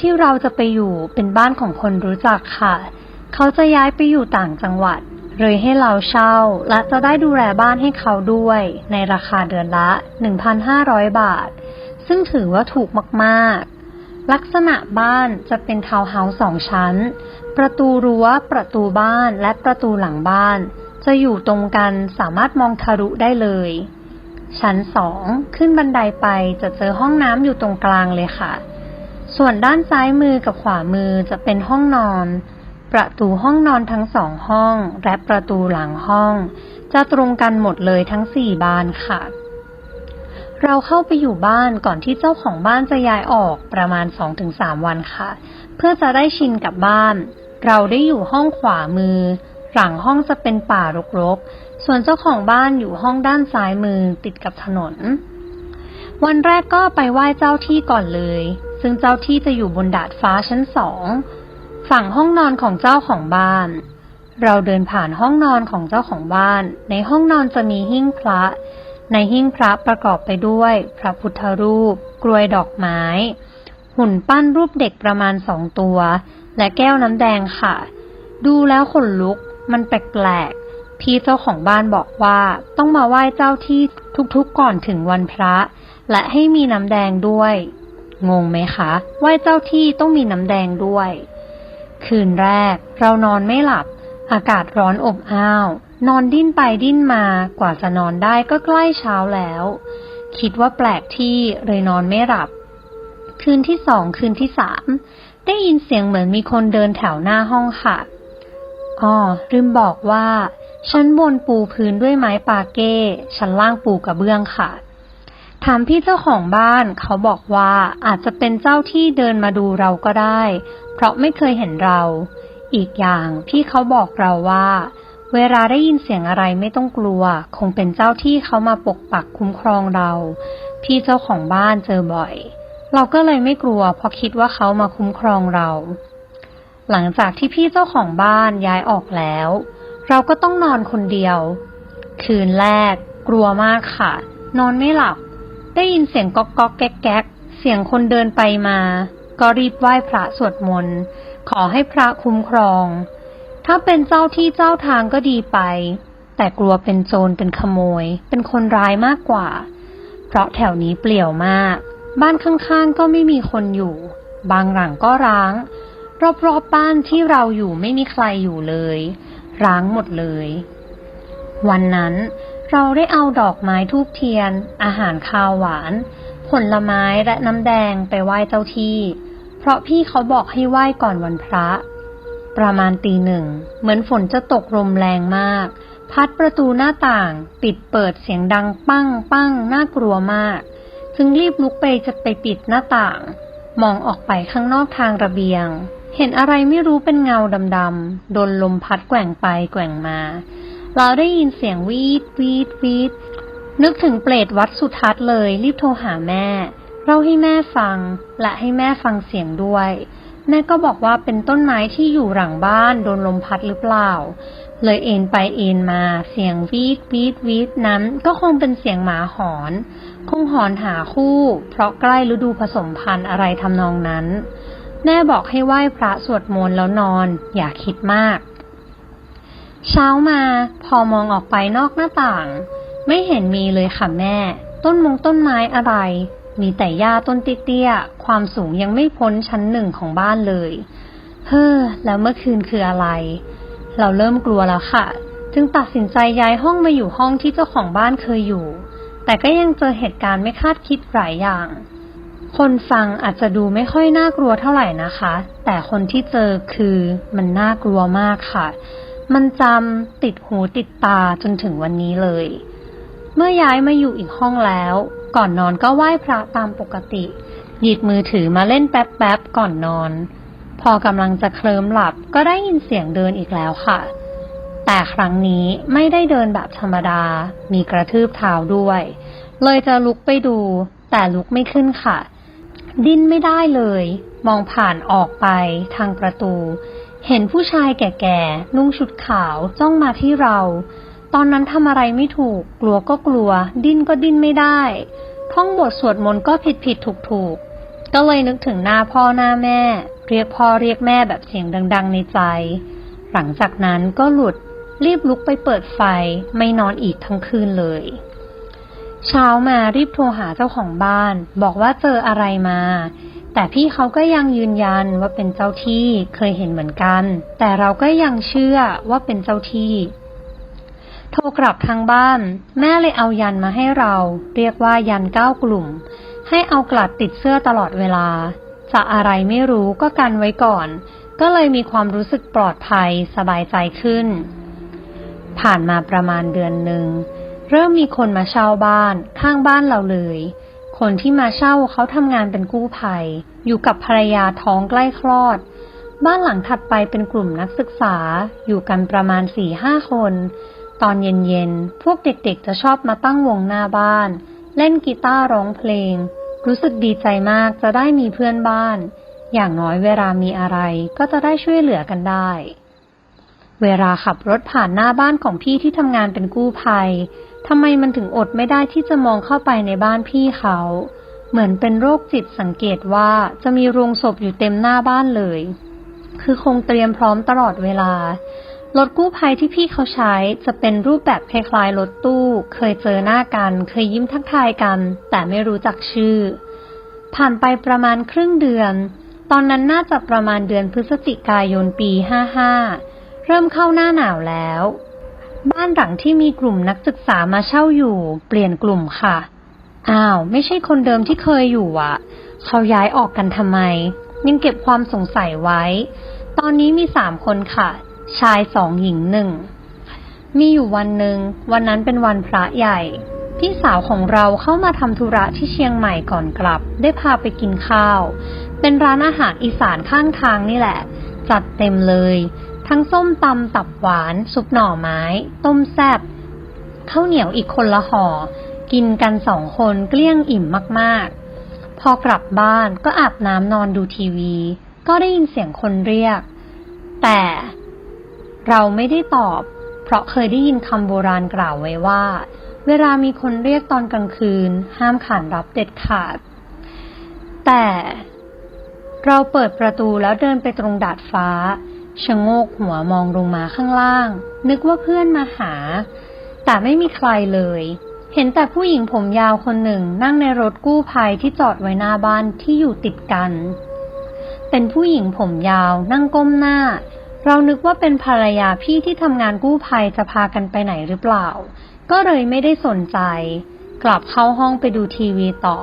ที่เราจะไปอยู่เป็นบ้านของคนรู้จักค่ะ เขาจะย้ายไปอยู่ต่างจังหวัด เลยให้เราเช่า และจะได้ดูแลบ้านให้เขาด้วย ในราคาเดือนละ 1,500 บาท ซึ่งถือว่าถูกมากๆ ลักษณะบ้านจะเป็นทาวน์เฮาส์สองชั้น ประตูรั้ว ประตูบ้าน และประตูหลังบ้าน จะอยู่ตรงกันสามารถมองทะลุได้เลย ชั้นสองขึ้นบันไดไปจะเจอห้องน้ำอยู่ตรงกลางเลยค่ะ ส่วนด้านซ้ายมือกับขวามือจะเป็นห้องนอน ประตูห้องนอนทั้งสองห้อง และประตูหลังห้อง จะตรงกันหมดเลยทั้งสี่บานค่ะ เราเข้าไปอยู่บ้านก่อนที่เจ้าของบ้านจะย้ายออกประมาณ 2-3 วันค่ะ เพื่อจะได้ชินกับบ้าน เราได้อยู่ห้องขวามือ หลังห้องจะเป็นป่ารกๆ ส่วนเจ้าของบ้านอยู่ห้องด้านซ้ายมือติดกับถนน วันแรกก็ไปไหว้เจ้าที่ก่อนเลย ซึ่งเจ้าที่จะอยู่บนดาดฟ้าชั้นสอง ฝั่งห้องนอนของเจ้าของบ้าน เราเดินผ่านห้องนอนของเจ้าของบ้าน ในห้องนอนจะมีหิ้งพระ ในหิ้งพระประกอบไปด้วย พระพุทธรูป กลวยดอกไม้ หุ่นปั้นรูปเด็กประมาณสองตัว และแก้วน้ำแดงค่ะ ดูแล้วขนลุก มันแปลกๆ พี่เจ้าของบ้านบอกว่าต้องมาไหว้เจ้าที่ทุกๆก่อนถึงวันพระ และให้มีน้ำแดงด้วย งงไหมคะไหว้เจ้าที่ต้องมีน้ำแดงด้วย คืนแรก เรานอนไม่หลับ อากาศร้อนอบอ้าว นอนดิ้นไปดิ้นมากว่าจะนอนได้ก็ใกล้เช้าแล้ว คิดว่าแปลกที่เลยนอนไม่หลับ คืนที่สองคืนที่สามได้ยินเสียงเหมือนมีคนเดินแถวหน้าห้องค่ะ อ๋อลืมบอกว่าชั้นบนปูพื้นด้วยไม้ปาเก้ชั้นล่างปูกระเบื้องค่ะ ถามพี่เจ้าของบ้านเขาบอกว่าอาจจะเป็นเจ้าที่เดินมาดูเราก็ได้ เพราะไม่เคยเห็นเรา อีกอย่างพี่เขาบอกเราว่า เวลาได้ยินเสียงอะไรไม่ต้องกลัว คงเป็นเจ้าที่เขามาปกปักคุ้มครองเรา พี่เจ้าของบ้านเจอบ่อย เราก็เลยไม่กลัวเพราะคิดว่าเขามาคุ้มครองเรา หลังจากที่พี่เจ้าของบ้านย้ายออกแล้ว เราก็ต้องนอนคนเดียว คืนแรก กลัวมากค่ะ นอนไม่หลับ ได้ยินเสียงก๊อกก๊อกแก๊กแก๊กเสียงคนเดินไปมา ก็รีบไหว้พระสวดมนต์ขอให้พระคุ้มครอง ถ้าเป็นเจ้าที่เจ้าทางก็ดีไป แต่กลัวเป็นโจรเป็นขโมย เป็นคนร้ายมากกว่า เพราะแถวนี้เปลี่ยวมาก บ้านข้างๆก็ไม่มีคนอยู่ บางหลังก็ร้าง รอบๆบบ้านที่เราอยู่ไม่มีใครอยู่เลย ร้างหมดเลย วันนั้น เราได้เอาดอกไม้ทูบเทียน อาหารคาวหวาน ผลไม้และน้ำแดงไปไหว้เจ้าที่ เพราะพี่เขาบอกให้ไหว้ก่อนวันพระ ประมาณตีหนึ่ง เหมือนฝนจะตกลมแรงมาก พัดประตูหน้าต่าง ปิดเปิดเสียงดังปั้งปั้งน่ากลัวมาก จึงรีบลุกไปจะไปปิดหน้าต่าง มองออกไปข้างนอกทางระเบียง เห็นอะไรไม่รู้เป็นเงาดำๆโดนลมพัดแกว่งไปแกว่งมา เราได้ยินเสียงวีดวีดวีดนึกถึงเปรตวัดสุทัศน์เลย รีบโทรหาแม่เล่าให้แม่ฟัง และให้แม่ฟังเสียงด้วย แม่ก็บอกว่าเป็นต้นไม้ที่อยู่หลังบ้านโดนลมพัดหรือเปล่า เลยเอ็นไปเอ็นมา เสียงวีดวีดวีดนั้นก็คงเป็นเสียงหมาหอน คงหอนหาคู่ เพราะใกล้ฤดูผสมพันธุ์อะไรทำนองนั้น แม่บอกให้ไหว้พระสวดมนต์แล้วนอน อย่าคิดมาก เช้ามาพอมองออกไปนอกหน้าต่าง ไม่เห็นมีเลยค่ะแม่ ต้นมงต้นไม้อะไร มีแต่หญ้าต้นเตี้ยๆความสูงยังไม่พ้นชั้นหนึ่งของบ้านเลย เฮ้อแล้วเมื่อคืนคืออะไร เราเริ่มกลัวแล้วค่ะ จึงตัดสินใจย้ายห้องมาอยู่ห้องที่เจ้าของบ้านเคยอยู่ แต่ก็ยังเจอเหตุการณ์ไม่คาดคิดหลายอย่าง คนฟังอาจจะดูไม่ค่อยน่ากลัวเท่าไหร่นะคะ แต่คนที่เจอคือมันน่ากลัวมากค่ะ มันจำติดหูติดตาจนถึงวันนี้เลย เมื่อย้ายมาอยู่อีกห้องแล้ว ก่อนนอนก็ไหว้พระตามปกติ หยิบมือถือมาเล่นแป๊บๆก่อนนอน พอกำลังจะเคลิ้มหลับก็ได้ยินเสียงเดินอีกแล้วค่ะ แต่ครั้งนี้ไม่ได้เดินแบบธรรมดา มีกระทืบเท้าด้วย เลยจะลุกไปดู แต่ลุกไม่ขึ้นค่ะ ดิ้นไม่ได้เลย มองผ่านออกไปทางประตู เห็นผู้ชายแก่ๆ นุ่งชุดขาวจ้องมาที่เรา ตอนนั้นทำอะไรไม่ถูก กลัวก็กลัว ดิ้นก็ดิ้นไม่ได้ ท่องบทสวดมนต์ก็ผิดผิดถูกถูกก็เลยนึกถึงหน้าพ่อหน้าแม่ เรียกพ่อเรียกแม่แบบเสียงดัง ๆ ในใจ หลังจากนั้นก็หลุดรีบลุกไปเปิดไฟไม่นอนอีกทั้งคืนเลย เช้ามารีบโทรหาเจ้าของบ้าน บอกว่าเจออะไรมา แต่พี่เขาก็ยังยืนยันว่าเป็นเจ้าที่เคยเห็นเหมือนกัน แต่เราก็ยังเชื่อว่าเป็นเจ้าที่ โทรกลับทางบ้าน แม่เลยเอายันมาให้เรา เรียกว่ายันเก้ากลุ่ม ให้เอากลัดติดเสื้อตลอดเวลา จะอะไรไม่รู้ก็กันไว้ก่อน ก็เลยมีความรู้สึกปลอดภัยสบายใจขึ้น ผ่านมาประมาณเดือนหนึ่งเริ่มมีคนมาเช่าบ้านข้างบ้านเราเลย คนที่มาเช่าเขาทำงานเป็นกู้ภัย อยู่กับภรรยาท้องใกล้คลอด บ้านหลังถัดไปเป็นกลุ่มนักศึกษา อยู่กันประมาณสี่ห้าคน ตอนเย็นๆ พวกเด็กๆจะชอบมาตั้งวงหน้าบ้าน เล่นกีตาร์ร้องเพลง รู้สึกดีใจมากจะได้มีเพื่อนบ้าน อย่างน้อยเวลามีอะไรก็จะได้ช่วยเหลือกันได้ เวลาขับรถผ่านหน้าบ้านของพี่ที่ทำงานเป็นกู้ภัย ทำไมมันถึงอดไม่ได้ที่จะมองเข้าไปในบ้านพี่เขา เหมือนเป็นโรคจิตสังเกตว่าจะมีโรงศพอยู่เต็มหน้าบ้านเลย คือคงเตรียมพร้อมตลอดเวลารถกู้ภัยที่พี่เขาใช้จะเป็นรูปแบบคล้ายๆรถตู้ เคยเจอหน้ากัน เคยยิ้มทักทายกัน แต่ไม่รู้จักชื่อ ผ่านไปประมาณครึ่งเดือน ตอนนั้นน่าจะประมาณเดือนพฤศจิกายนปี 55 เริ่มเข้าหน้าหนาวแล้ว บ้านหลังที่มีกลุ่มนักศึกษามาเช่าอยู่ เปลี่ยนกลุ่มค่ะ อ้าว ไม่ใช่คนเดิมที่เคยอยู่อะเขาย้ายออกกันทำไม ยังเก็บความสงสัยไว้ ตอนนี้มีสามคนค่ะ ชายสองหญิงหนึ่ง มีอยู่วันหนึ่ง วันนั้นเป็นวันพระใหญ่ พี่สาวของเราเข้ามาทำธุระที่เชียงใหม่ก่อนกลับ ได้พาไปกินข้าว เป็นร้านอาหารอีสานข้างทางนี่แหละ จัดเต็มเลย ทั้งส้มตำตับหวาน ซุปหน่อไม้ ต้มแซบข้าวเหนียวอีกคนละห่อ กินกันสองคนเกลี้ยงอิ่มมากๆ พอกลับบ้านก็อาบน้ำนอนดูทีวี ก็ได้ยินเสียงคนเรียก แต่เราไม่ได้ตอบ เพราะเคยได้ยินคำโบราณกล่าวไว้ว่า เวลามีคนเรียกตอนกลางคืน ห้ามขานรับเด็ดขาด แต่เราเปิดประตูแล้วเดินไปตรงดาดฟ้า ชะโงกหัวมองลงมาข้างล่าง นึกว่าเพื่อนมาหา แต่ไม่มีใครเลย เห็นแต่ผู้หญิงผมยาวคนหนึ่งนั่งในรถกู้ภัยที่จอดไว้หน้าบ้านที่อยู่ติดกัน เป็นผู้หญิงผมยาวนั่งก้มหน้า เรานึกว่าเป็นภรรยาพี่ที่ทำงานกู้ภัยจะพากันไปไหนหรือเปล่า ก็เลยไม่ได้สนใจ กลับเข้าห้องไปดูทีวีต่อ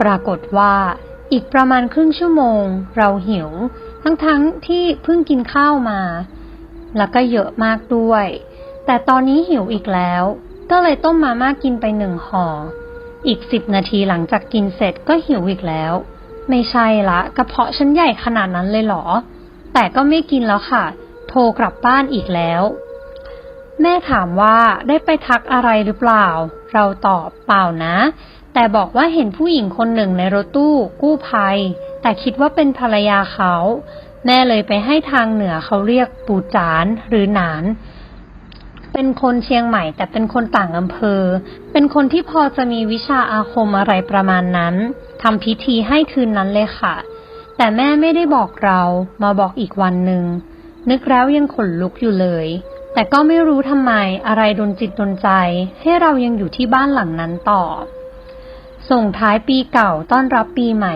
ปรากฏว่า อีกประมาณครึ่งชั่วโมง เราหิว ทั้งๆทที่เพิ่งกินข้าวมา แล้วก็เยอะมากด้วย แต่ตอนนี้หิวอีกแล้ว ก็เลยต้มมาม่ากินไปหนึ่งห่อ อีกสิบนาทีหลังจากกินเสร็จก็หิวอีกแล้ว ไม่ใช่ละกระเพาะฉันใหญ่ขนาดนั้นเลยเหรอ แต่ก็ไม่กินแล้วค่ะ โทรกลับบ้านอีกแล้ว แม่ถามว่าได้ไปทักอะไรหรือเปล่า เราตอบเปล่านะ แต่บอกว่าเห็นผู้หญิงคนหนึ่งในรถตู้กู้ภัยแต่คิดว่าเป็นภรรยาเขา แม่เลยไปให้ทางเหนือเขาเรียกปู่จานหรือหนาน เป็นคนเชียงใหม่แต่เป็นคนต่างอำเภอ เป็นคนที่พอจะมีวิชาอาคมอะไรประมาณนั้นทำพิธีให้คืนนั้นเลยค่ะ แต่แม่ไม่ได้บอกเรามาบอกอีกวันหนึ่งนึกแล้วยังขนลุกอยู่เลย แต่ก็ไม่รู้ทำไมอะไรดนจิตดนใจ ให้เรายังอยู่ที่บ้านหลังนั้นต่อ ส่งท้ายปีเก่าต้อนรับปีใหม่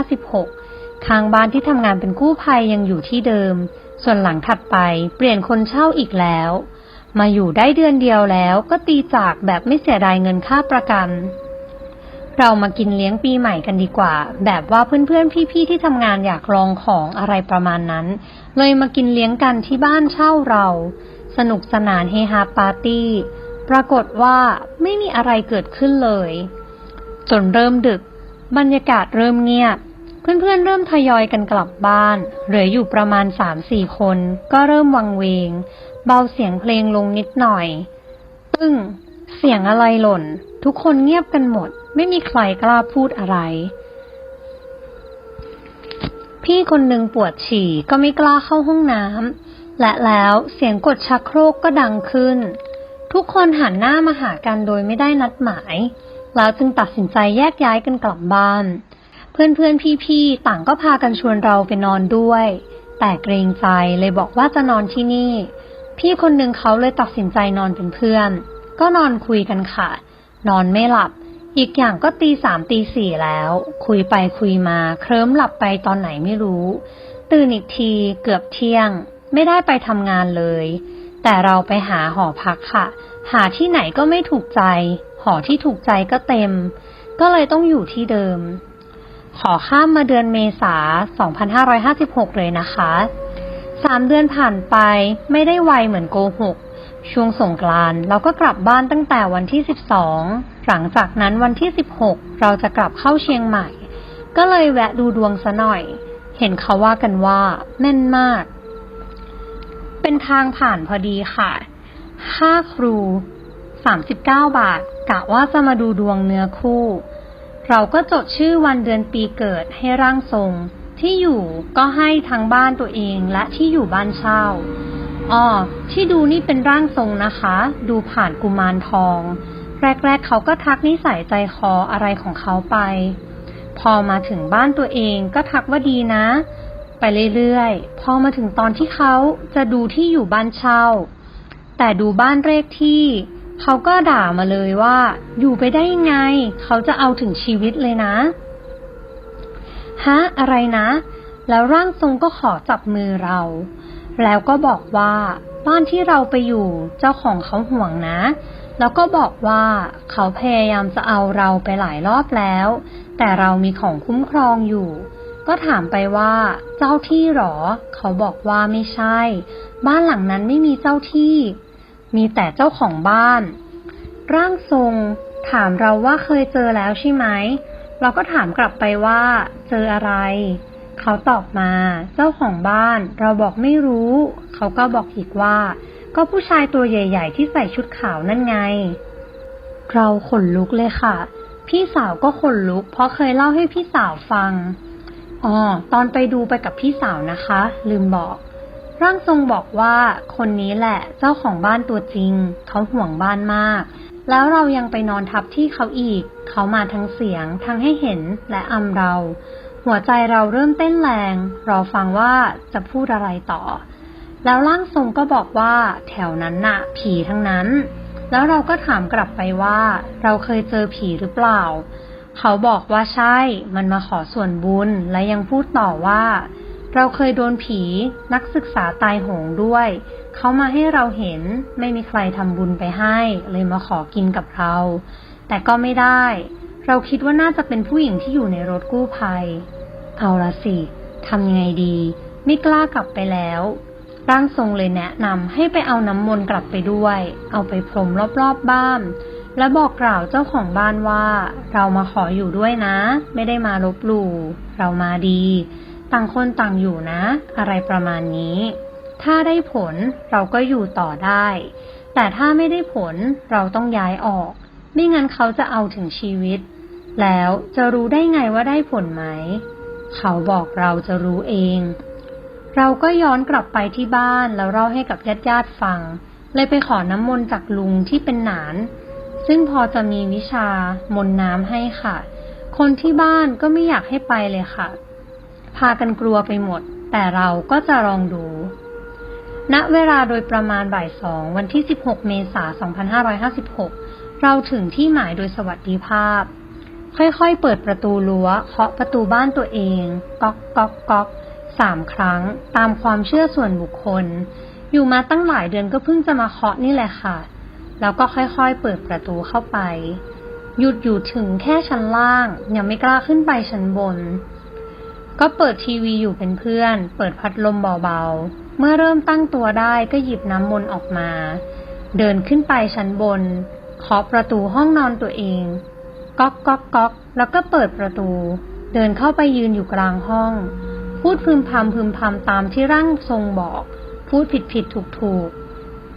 2556 ข้างบ้านที่ทำงานเป็นกู้ภัยยังอยู่ที่เดิม ส่วนหลังถัดไปเปลี่ยนคนเช่าอีกแล้ว มาอยู่ได้เดือนเดียวแล้วก็ตีจากแบบไม่เสียดายเงินค่าประกัน เรามากินเลี้ยงปีใหม่กันดีกว่า แบบว่าเพื่อนๆพี่ๆที่ทำงานอยากลองของอะไรประมาณนั้น เลยมากินเลี้ยงกันที่บ้านเช่าเรา สนุกสนานเฮฮาปาร์ตี้ ปรากฏว่าไม่มีอะไรเกิดขึ้นเลย จนเริ่มดึก บรรยากาศเริ่มเงียบ เพื่อนๆเริ่มทยอยกันกลับบ้าน เหลืออยู่ประมาณสามสี่คน ก็เริ่มวังเวง เบาเสียงเพลงลงนิดหน่อย ตึ้ง เสียงอะไรหล่น ทุกคนเงียบกันหมด ไม่มีใครกล้าพูดอะไร พี่คนหนึ่งปวดฉี่ก็ไม่กล้าเข้าห้องน้ำ และแล้วเสียงกดชักโครกก็ดังขึ้น ทุกคนหันหน้ามาหากันโดยไม่ได้นัดหมาย แล้วจึงตัดสินใจแยกย้ายกันกลับบ้าน เพื่อนๆพี่ๆต่างก็พากันชวนเราไปนอนด้วย แต่เกรงใจเลยบอกว่าจะนอนที่นี่ พี่คนหนึ่งเขาเลยตัดสินใจนอนเป็นเพื่อน ก็นอนคุยกันค่ะ นอนไม่หลับ อีกอย่างก็ตีสามตีสี่แล้ว คุยไปคุยมาเคลิ้มหลับไปตอนไหนไม่รู้ ตื่นอีกทีเกือบเที่ยง ไม่ได้ไปทำงานเลย แต่เราไปหาหอพักค่ะ หาที่ไหนก็ไม่ถูกใจ หอที่ถูกใจก็เต็ม ก็เลยต้องอยู่ที่เดิม ขอข้ามมาเดือนเมษา 2556 เลยนะคะ สามเดือนผ่านไปไม่ได้ไวเหมือนโกหก ช่วงสงกรานต์เราก็กลับบ้านตั้งแต่วันที่ 12 หลังจากนั้นวันที่ 16 เราจะกลับเข้าเชียงใหม่ ก็เลยแวะดูดวงซะหน่อย เห็นเขาว่ากันว่าแม่นมาก เป็นทางผ่านพอดีค่ะค่าครู 39 บาท กะว่าจะมาดูดวงเนื้อคู่ เราก็จดชื่อวันเดือนปีเกิดให้ร่างทรง ที่อยู่ก็ให้ทั้งบ้านตัวเองและที่อยู่บ้านเช่าอ๋อที่ดูนี่เป็นร่างทรงนะคะ ดูผ่านกุมารทอง แรกๆเขาก็ทักนิสัยใจคออะไรของเขาไป พอมาถึงบ้านตัวเองก็ทักว่าดีนะ ไปเรื่อยๆ พอมาถึงตอนที่เขาจะดูที่อยู่บ้านเช่า แต่ดูบ้านเลขที่ เขาก็ด่ามาเลยว่า อยู่ไปได้ยังไง เขาจะเอาถึงชีวิตเลยนะ ฮะ อะไรนะ แล้วร่างทรงก็ขอจับมือเรา แล้วก็บอกว่า บ้านที่เราไปอยู่เจ้าของเขาห่วงนะ แล้วก็บอกว่าเขาพยายามจะเอาเราไปหลายรอบแล้ว แต่เรามีของคุ้มครองอยู่ ก็ถามไปว่า เจ้าที่หรอ เขาบอกว่าไม่ใช่ บ้านหลังนั้นไม่มีเจ้าที่ มีแต่เจ้าของบ้าน ร่างทรงถามเราว่าเคยเจอแล้วใช่ไหม เราก็ถามกลับไปว่า เจออะไร เขาตอบมา เจ้าของบ้าน เราบอกไม่รู้ เขาก็บอกอีกว่า ก็ผู้ชายตัวใหญ่ ๆ ที่ใส่ชุดขาวนั่นไง เราขนลุกเลยค่ะ พี่สาวก็ขนลุก เพราะเคยเล่าให้พี่สาวฟังอ๋อตอนไปดูไปกับพี่สาวนะคะ ลืมบอก ร่างทรงบอกว่าคนนี้แหละเจ้าของบ้านตัวจริง เขาห่วงบ้านมาก แล้วเรายังไปนอนทับที่เขาอีก เขามาทั้งเสียง ทั้งให้เห็นและอำเรา หัวใจเราเริ่มเต้นแรง รอฟังว่าจะพูดอะไรต่อ แล้วร่างทรงก็บอกว่าแถวนั้นน่ะ ผีทั้งนั้น แล้วเราก็ถามกลับไปว่า เราเคยเจอผีหรือเปล่า เขาบอกว่าใช่ มันมาขอส่วนบุญและยังพูดต่อว่า เราเคยโดนผีนักศึกษาตายโหงด้วย เขามาให้เราเห็นไม่มีใครทำบุญไปให้ เลยมาขอกินกับเรา แต่ก็ไม่ได้ เราคิดว่าน่าจะเป็นผู้หญิงที่อยู่ในรถกู้ภัย เอาละสิทำยังไงดี ไม่กล้ากลับไปแล้ว ร่างทรงเลยแนะนำให้ไปเอาน้ำมนต์กลับไปด้วย เอาไปพรมรอบๆบบ้าน และบอกกล่าวเจ้าของบ้านว่า เรามาขออยู่ด้วยนะ ไม่ได้มาลบหลู่เรามาดี ต่างคนต่างอยู่นะ อะไรประมาณนี้ ถ้าได้ผลเราก็อยู่ต่อได้ แต่ถ้าไม่ได้ผลเราต้องย้ายออก ไม่งั้นเขาจะเอาถึงชีวิต แล้วจะรู้ได้ไงว่าได้ผลไหม เขาบอกเราจะรู้เอง เราก็ย้อนกลับไปที่บ้านแล้วเล่าให้กับญาติญาติๆฟัง เลยไปขอน้ำมนต์จากลุงที่เป็นหนาน ซึ่งพอจะมีวิชามนน้ำให้ค่ะ คนที่บ้านก็ไม่อยากให้ไปเลยค่ะ พากันกลัวไปหมด แต่เราก็จะลองดู ณ เวลาโดยประมาณบ่ายสองวันที่ 16 เมษายน 2556 เราถึงที่หมายโดยสวัสดิภาพ ค่อยๆ เปิดประตูรั้ว เคาะประตูบ้านตัวเอง ก๊อกก๊อกก๊อกสามครั้ง ตามความเชื่อส่วนบุคคล อยู่มาตั้งหลายเดือนก็เพิ่งจะมาเคาะนี่แหละค่ะ แล้วก็ค่อยๆ เปิดประตูเข้าไป หยุดอยู่ถึงแค่ชั้นล่าง ยังไม่กล้าขึ้นไปชั้นบน ก็เปิดทีวีอยู่เป็นเพื่อน เปิดพัดลมเบาๆ เมื่อเริ่มตั้งตัวได้ก็หยิบน้ำมนต์ออกมา เดินขึ้นไปชั้นบนเคาะประตูห้องนอนตัวเอง ก๊อกก๊อกก๊อก แล้วก็เปิดประตู เดินเข้าไปยืนอยู่กลางห้อง พูดพึมพำพึมพำตามที่ร่างทรงบอก พูดผิดผิดถูกถูก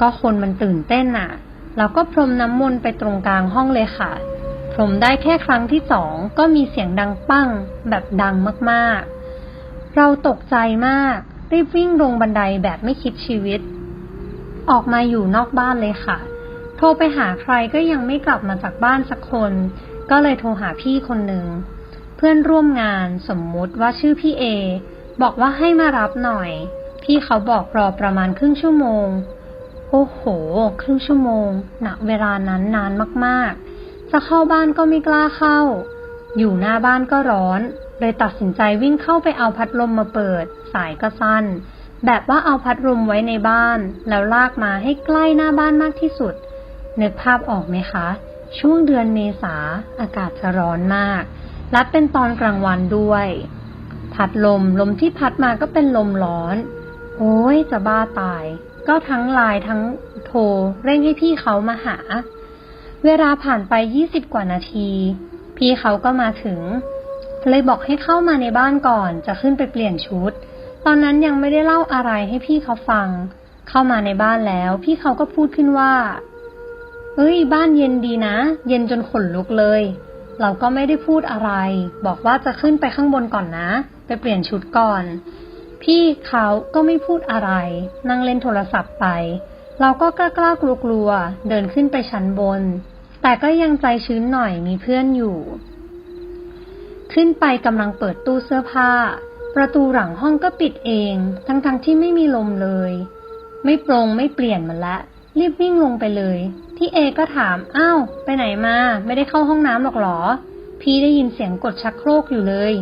ก็คนมันตื่นเต้นน่ะ แล้วก็พรมน้ำมนต์ไปตรงกลางห้องเลยค่ะ มได้แค่ครั้งที่สองก็มีเสียงดังปั้ง แบบดังมากๆ เราตกใจมาก รีบวิ่งลงบันไดแบบไม่คิดชีวิต ออกมาอยู่นอกบ้านเลยค่ะ โทรไปหาใครก็ยังไม่กลับมาจากบ้านสักคน ก็เลยโทรหาพี่คนหนึ่ง เพื่อนร่วมงานสมมุติว่าชื่อพี่เอ บอกว่าให้มารับหน่อย พี่เขาบอกรอประมาณครึ่งชั่วโมง โอ้โห ครึ่งชั่วโมงณเวลานั้นนานมากๆ จะเข้าบ้านก็ไม่กล้าเข้า อยู่หน้าบ้านก็ร้อน เลยตัดสินใจวิ่งเข้าไปเอาพัดลมมาเปิด สายก็สั้น แบบว่าเอาพัดลมไว้ในบ้าน แล้วลากมาให้ใกล้หน้าบ้านมากที่สุด นึกภาพออกไหมคะ ช่วงเดือนเมษาอากาศจะร้อนมาก และเป็นตอนกลางวันด้วย พัดลมลมที่พัดมาก็เป็นลมร้อน โอ้ยจะบ้าตาย ก็ทั้งไลน์ทั้งโทรเร่งให้พี่เขามาหา เวลาผ่านไป20กว่านาที พี่เขาก็มาถึง เลยบอกให้เข้ามาในบ้านก่อนจะขึ้นไปเปลี่ยนชุด ตอนนั้นยังไม่ได้เล่าอะไรให้พี่เขาฟัง เข้ามาในบ้านแล้ว พี่เขาก็พูดขึ้นว่าเฮ้ย บ้านเย็นดีนะ เย็นจนขนลุกเลย เราก็ไม่ได้พูดอะไร บอกว่าจะขึ้นไปข้างบนก่อนนะ ไปเปลี่ยนชุดก่อน พี่เขาก็ไม่พูดอะไร นั่งเล่นโทรศัพท์ไป เราก็กล้ากล้ากลัวกลัวๆเดินขึ้นไปชั้นบน แต่ก็ยังใจชื้นหน่อยมีเพื่อนอยู่ ขึ้นไปกำลังเปิดตู้เสื้อผ้า ประตูหลังห้องก็ปิดเอง ทั้งๆที่ไม่มีลมเลย ไม่ปรงไม่เปลี่ยนมันละ รีบวิ่งลงไปเลย พี่เอก็ถาม อ้าว ไปไหนมา ไม่ได้เข้าห้องน้ำหรอกหรอ พี่ได้ยินเสียงกดชักโครกอยู่เลย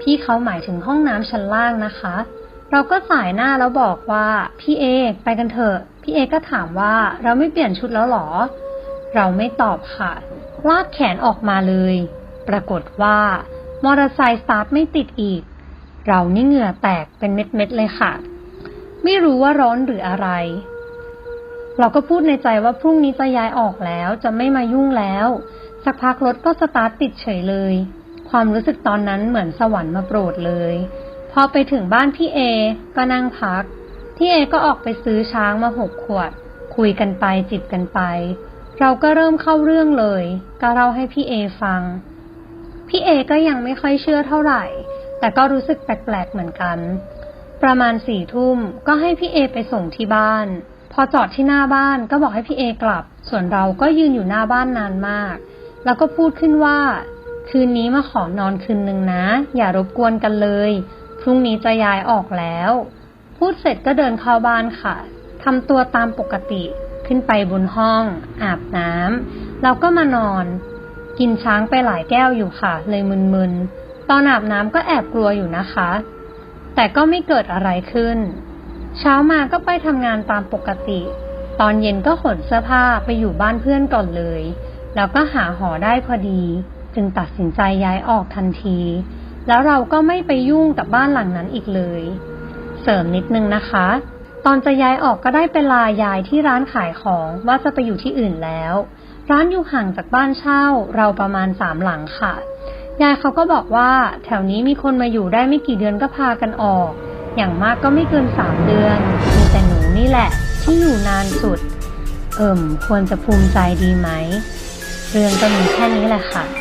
พี่เขาหมายถึงห้องน้ำชั้นล่างนะคะ เราก็สายหน้าแล้วบอกว่า พี่เอ ไปกันเถอะ พี่เอก็ถามว่าเราไม่เปลี่ยนชุดแล้วหรอ เราไม่ตอบค่ะ ลากแขนออกมาเลย ปรากฏว่ามอเตอร์ไซค์สตาร์ทไม่ติดอีก เรานี่เหงื่อแตกเป็นเม็ดๆเลยค่ะ ไม่รู้ว่าร้อนหรืออะไร เราก็พูดในใจว่าพรุ่งนี้จะย้ายออกแล้วจะไม่มายุ่งแล้ว สักพักรถก็สตาร์ทติดเฉยเลย ความรู้สึกตอนนั้นเหมือนสวรรค์มาโปรดเลย พอไปถึงบ้านพี่เอ ก็นั่งพัก พี่เอก็ออกไปซื้อช้างมาหกขวด คุยกันไปจิบกันไป เราก็เริ่มเข้าเรื่องเลย ก็เล่าให้พี่เอฟัง พี่เอก็ยังไม่ค่อยเชื่อเท่าไหร่ แต่ก็รู้สึกแปลกๆเหมือนกัน ประมาณสี่ทุ่มก็ให้พี่เอไปส่งที่บ้าน พอจอดที่หน้าบ้านก็บอกให้พี่เอกลับ ส่วนเราก็ยืนอยู่หน้าบ้านนานมาก แล้วก็พูดขึ้นว่า คืนนี้มาขอนอนคืนนึงนะ อย่ารบกวนกันเลย พรุ่งนี้จะย้ายออกแล้ว พูดเสร็จก็เดินเข้าบ้านค่ะทำตัวตามปกติขึ้นไปบนห้อง อาบน้ำแล้วก็มานอน กินช้างไปหลายแก้วอยู่ค่ะ เลยมึนๆ ตอนอาบน้ำก็แอบกลัวอยู่นะคะ แต่ก็ไม่เกิดอะไรขึ้น เช้ามาก็ไปทำงานตามปกติ ตอนเย็นก็ขนเสื้อผ้าไปอยู่บ้านเพื่อนก่อนเลย แล้วก็หาหอได้พอดี จึงตัดสินใจย้ายออกทันที แล้วเราก็ไม่ไปยุ่งกับบ้านหลังนั้นอีกเลย เสริมนิดนึงนะคะ ตอนจะย้ายออกก็ได้ไปลายายที่ร้านขายของว่าจะไปอยู่ที่อื่นแล้ว ร้านอยู่ห่างจากบ้านเช่าเราประมาณสามหลังค่ะ ยายเขาก็บอกว่าแถวนี้มีคนมาอยู่ได้ไม่กี่เดือนก็พากันออก อย่างมากก็ไม่เกินสามเดือน มีแต่หนูนี่แหละ ที่อยู่นานสุด เอิ่มควรจะภูมิใจดีไหม เรื่องก็มีแค่นี้แหละค่ะ